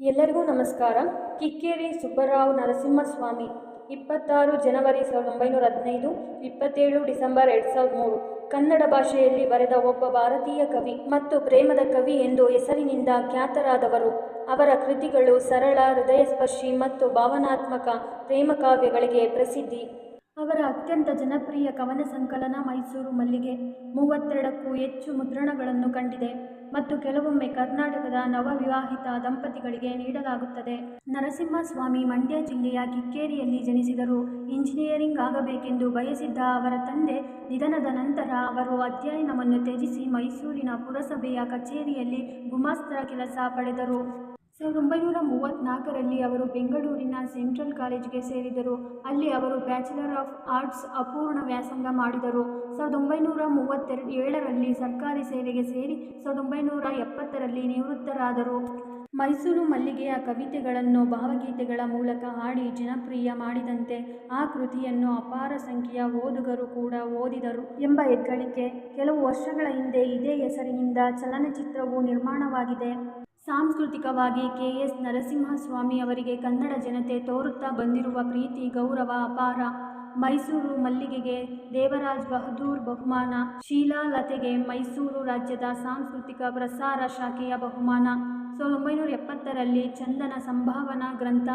ಎಲ್ಲರಿಗೂ ನಮಸ್ಕಾರ. ಕಿಕ್ಕೇರಿ ಸುಬ್ಬರಾವ್ ನರಸಿಂಹಸ್ವಾಮಿ, ಇಪ್ಪತ್ತಾರು ಜನವರಿ ಸಾವಿರದ ಒಂಬೈನೂರ ಹದಿನೈದು, ಇಪ್ಪತ್ತೇಳು ಡಿಸೆಂಬರ್ ಎರಡು ಸಾವಿರದ ಮೂರು. ಕನ್ನಡ ಭಾಷೆಯಲ್ಲಿ ಬರೆದ ಒಬ್ಬ ಭಾರತೀಯ ಕವಿ ಮತ್ತು ಪ್ರೇಮದ ಕವಿ ಎಂದು ಹೆಸರಿನಿಂದ ಖ್ಯಾತರಾದವರು. ಅವರ ಕೃತಿಗಳು ಸರಳ, ಹೃದಯಸ್ಪರ್ಶಿ ಮತ್ತು ಭಾವನಾತ್ಮಕ ಪ್ರೇಮಕಾವ್ಯಗಳಿಗೆ ಪ್ರಸಿದ್ಧಿ. ಅವರ ಅತ್ಯಂತ ಜನಪ್ರಿಯ ಕವನ ಸಂಕಲನ ಮೈಸೂರು ಮಲ್ಲಿಗೆ ಮೂವತ್ತೆರಡಕ್ಕೂ ಹೆಚ್ಚು ಮುದ್ರಣಗಳನ್ನು ಕಂಡಿದೆ ಮತ್ತು ಕೆಲವೊಮ್ಮೆ ಕರ್ನಾಟಕದ ನವವಿವಾಹಿತ ದಂಪತಿಗಳಿಗೆ ನೀಡಲಾಗುತ್ತದೆ. ನರಸಿಂಹಸ್ವಾಮಿ ಮಂಡ್ಯ ಜಿಲ್ಲೆಯ ಕಿಕ್ಕೇರಿಯಲ್ಲಿ ಜನಿಸಿದರು. ಇಂಜಿನಿಯರಿಂಗ್ ಆಗಬೇಕೆಂದು ಬಯಸಿದ್ದ ಅವರ ತಂದೆ ನಿಧನದ ನಂತರ ಅವರು ಅಧ್ಯಯನವನ್ನು ತ್ಯಜಿಸಿ ಮೈಸೂರಿನ ಪುರಸಭೆಯ ಕಚೇರಿಯಲ್ಲಿ ಗುಮಾಸ್ತರ ಕೆಲಸ ಪಡೆದರು. ಸಾವಿರದ ಒಂಬೈನೂರ ಮೂವತ್ತ್ನಾಲ್ಕರಲ್ಲಿ ಅವರು ಬೆಂಗಳೂರಿನ ಸೆಂಟ್ರಲ್ ಕಾಲೇಜಿಗೆ ಸೇರಿದರು. ಅಲ್ಲಿ ಅವರು ಬ್ಯಾಚುಲರ್ ಆಫ್ ಆರ್ಟ್ಸ್ ಅಪೂರ್ಣ ವ್ಯಾಸಂಗ ಮಾಡಿದರು. ಸಾವಿರದ ಒಂಬೈನೂರ ಮೂವತ್ತೆರಡು ಏಳರಲ್ಲಿ ಸರ್ಕಾರಿ ಸೇವೆಗೆ ಸೇರಿ ಸಾವಿರದ ಒಂಬೈನೂರ ಎಪ್ಪತ್ತರಲ್ಲಿ ನಿವೃತ್ತರಾದರು. ಮೈಸೂರು ಮಲ್ಲಿಗೆಯ ಕವಿತೆಗಳನ್ನು ಭಾವಗೀತೆಗಳ ಮೂಲಕ ಹಾಡಿ ಜನಪ್ರಿಯ ಮಾಡಿದಂತೆ ಆ ಕೃತಿಯನ್ನು ಅಪಾರ ಸಂಖ್ಯೆಯ ಓದುಗರು ಕೂಡ ಓದಿದರು ಎಂಬ ಹೆಗ್ಗಳಿಕೆ. ಕೆಲವು ವರ್ಷಗಳ ಹಿಂದೆ ಇದೇ ಹೆಸರಿನಿಂದ ಚಲನಚಿತ್ರವು ನಿರ್ಮಾಣವಾಗಿದೆ. ಸಾಂಸ್ಕೃತಿಕವಾಗಿ ಕೆ ಎಸ್ ನರಸಿಂಹಸ್ವಾಮಿ ಅವರಿಗೆ ಕನ್ನಡ ಜನತೆ ತೋರುತ್ತಾ ಬಂದಿರುವ ಪ್ರೀತಿ, ಗೌರವ ಅಪಾರ. ಮೈಸೂರು ಮಲ್ಲಿಗೆಗೆ ದೇವರಾಜ್ ಬಹದ್ದೂರ್ ಬಹುಮಾನ. ಶೀಲಾಲತೆಗೆ ಮೈಸೂರು ರಾಜ್ಯದ ಸಾಂಸ್ಕೃತಿಕ ಪ್ರಸಾರ ಶಾಖೆಯ ಬಹುಮಾನ. ಸಾವಿರದ ಒಂಬೈನೂರ ಎಪ್ಪತ್ತರಲ್ಲಿ ಚಂದನ ಸಂಭಾವನಾ ಗ್ರಂಥ.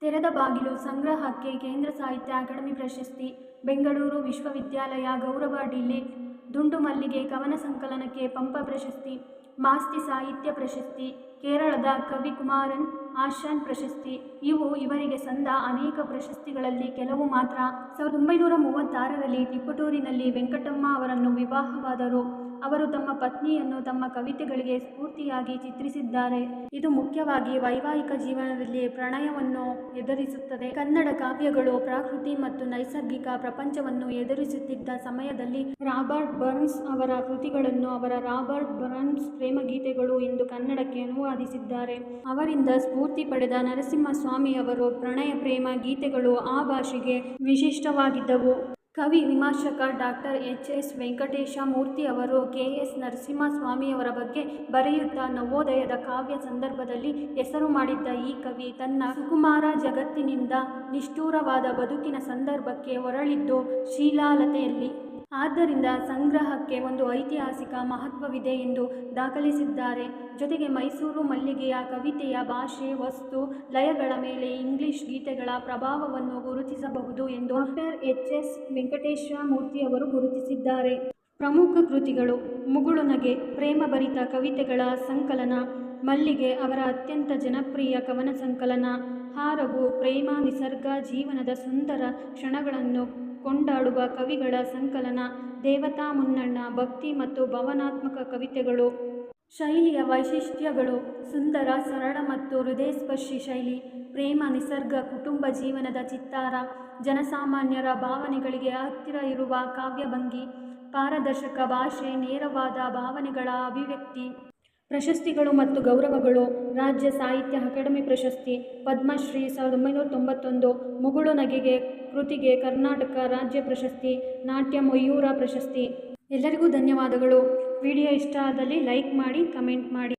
ತೆರೆದ ಬಾಗಿಲು ಸಂಗ್ರಹಕ್ಕೆ ಕೇಂದ್ರ ಸಾಹಿತ್ಯ ಅಕಾಡೆಮಿ ಪ್ರಶಸ್ತಿ. ಬೆಂಗಳೂರು ವಿಶ್ವವಿದ್ಯಾಲಯ ಗೌರವ ಡಿಲಿಟ್. ದುಂಡು ಮಲ್ಲಿಗೆ ಕವನ ಸಂಕಲನಕ್ಕೆ ಪಂಪ ಪ್ರಶಸ್ತಿ. ಮಾಸ್ತಿ ಸಾಹಿತ್ಯ ಪ್ರಶಸ್ತಿ, ಕೇರಳದ ಕವಿಕುಮಾರನ್ ಆಶಾನ್ ಪ್ರಶಸ್ತಿ, ಇವು ಇವರಿಗೆ ಸಂದ ಅನೇಕ ಪ್ರಶಸ್ತಿಗಳಲ್ಲಿ ಕೆಲವು ಮಾತ್ರ. ಸಾವಿರದ ಒಂಬೈನೂರ ಮೂವತ್ತಾರರಲ್ಲಿ ತಿಪ್ಪಟೂರಿನಲ್ಲಿ ವೆಂಕಟಮ್ಮ ಅವರನ್ನು ವಿವಾಹವಾದರು. ಅವರು ತಮ್ಮ ಪತ್ನಿಯನ್ನು ತಮ್ಮ ಕವಿತೆಗಳಿಗೆ ಸ್ಫೂರ್ತಿಯಾಗಿ ಚಿತ್ರಿಸಿದ್ದಾರೆ. ಇದು ಮುಖ್ಯವಾಗಿ ವೈವಾಹಿಕ ಜೀವನದಲ್ಲಿ ಪ್ರಣಯವನ್ನು ಎದುರಿಸುತ್ತದೆ. ಕನ್ನಡ ಕಾವ್ಯಗಳು ಪ್ರಾಕೃತಿ ಮತ್ತು ನೈಸರ್ಗಿಕ ಪ್ರಪಂಚವನ್ನು ಎದುರಿಸುತ್ತಿದ್ದ ಸಮಯದಲ್ಲಿ ರಾಬರ್ಟ್ ಬರ್ನ್ಸ್ ಅವರ ಕೃತಿಗಳನ್ನು ಅವರ ರಾಬರ್ಟ್ ಬರ್ನ್ಸ್ ಪ್ರೇಮಗೀತೆಗಳು ಎಂದು ಕನ್ನಡಕ್ಕೆ ಅನುವಾದಿಸಿದ್ದಾರೆ. ಅವರಿಂದ ಸ್ಫೂರ್ತಿ ಪಡೆದ ನರಸಿಂಹಸ್ವಾಮಿ ಅವರು ಪ್ರಣಯ ಪ್ರೇಮ ಗೀತೆಗಳು ಆ ಭಾಷೆಗೆ ವಿಶಿಷ್ಟವಾಗಿದ್ದವು. ಕವಿ, ವಿಮರ್ಶಕ doctor H. S. Venkatesha Murthy ಅವರು ಕೆ. ಎಸ್. ನರಸಿಂಹಸ್ವಾಮಿಯವರ ಬಗ್ಗೆ ಬರೆಯುತ್ತಾ ನವೋದಯದ ಕಾವ್ಯ ಸಂದರ್ಭದಲ್ಲಿ ಹೆಸರು ಮಾಡಿದ್ದ ಈ ಕವಿ ತನ್ನ ಸುಕುಮಾರ ಜಗತ್ತಿನಿಂದ ನಿಷ್ಠೂರವಾದ ಬದುಕಿನ ಸಂದರ್ಭಕ್ಕೆ ಹೊರಳಿದ್ದು ಶೀಲಾಲತೆಯಲ್ಲಿ. ಆದ್ದರಿಂದ ಸಂಗ್ರಹಕ್ಕೆ ಒಂದು ಐತಿಹಾಸಿಕ ಮಹತ್ವವಿದೆ ಎಂದು ದಾಖಲಿಸಿದ್ದಾರೆ. ಜೊತೆಗೆ ಮೈಸೂರು ಮಲ್ಲಿಗೆಯ ಕವಿತೆಯ ಭಾಷೆ, ವಸ್ತು, ಲಯಗಳ ಮೇಲೆ ಇಂಗ್ಲಿಷ್ ಗೀತೆಗಳ ಪ್ರಭಾವವನ್ನು ಗುರುತಿಸಬಹುದು ಎಂದು ಡಾಕ್ಟರ್ ಎಚ್ ಎಸ್ ವೆಂಕಟೇಶ ಮೂರ್ತಿಯವರು ಗುರುತಿಸಿದ್ದಾರೆ. ಪ್ರಮುಖ ಕೃತಿಗಳು ಮುಗುಳುನಗೆ ಪ್ರೇಮಭರಿತ ಕವಿತೆಗಳ ಸಂಕಲನ, ಮಲ್ಲಿಗೆ ಅವರ ಅತ್ಯಂತ ಜನಪ್ರಿಯ ಕವನ ಸಂಕಲನ, ಹಾರವು ಪ್ರೇಮ ನಿಸರ್ಗ ಜೀವನದ ಸುಂದರ ಕ್ಷಣಗಳನ್ನು ಕೊಂಡಾಡುವ ಕವಿಗಳ ಸಂಕಲನ, ದೇವತಾ ಮುನ್ನಣ್ಣ, ಭಕ್ತಿ ಮತ್ತು ಭಾವನಾತ್ಮಕ ಕವಿತೆಗಳು, ಶೈಲಿಯ ವೈಶಿಷ್ಟ್ಯಗಳು, ಸುಂದರ, ಸರಳ ಮತ್ತು ಹೃದಯಸ್ಪರ್ಶಿ ಶೈಲಿ, ಪ್ರೇಮ, ನಿಸರ್ಗ, ಕುಟುಂಬ ಜೀವನದ ಚಿತ್ತಾರ, ಜನಸಾಮಾನ್ಯರ ಭಾವನೆಗಳಿಗೆ ಹತ್ತಿರ ಇರುವ ಕಾವ್ಯಭಂಗಿ, ಪಾರದರ್ಶಕ ಭಾಷೆ, ನೇರವಾದ ಭಾವನೆಗಳ ಅಭಿವ್ಯಕ್ತಿ. ಪ್ರಶಸ್ತಿಗಳು ಮತ್ತು ಗೌರವಗಳು. ರಾಜ್ಯ ಸಾಹಿತ್ಯ ಅಕಾಡೆಮಿ ಪ್ರಶಸ್ತಿ, ಪದ್ಮಶ್ರೀ ಸಾವಿರದ ಒಂಬೈನೂರ ತೊಂಬತ್ತೊಂದು, ಮುಗುಳು ನಗೆಗೆ ಕೃತಿಗೆ ಕರ್ನಾಟಕ ರಾಜ್ಯ ಪ್ರಶಸ್ತಿ, ನಾಟ್ಯ ಮಯೂರ ಪ್ರಶಸ್ತಿ. ಎಲ್ಲರಿಗೂ ಧನ್ಯವಾದಗಳು. ವಿಡಿಯೋ ಇಷ್ಟ ಆದಲ್ಲಿ ಲೈಕ್ ಮಾಡಿ, ಕಮೆಂಟ್ ಮಾಡಿ.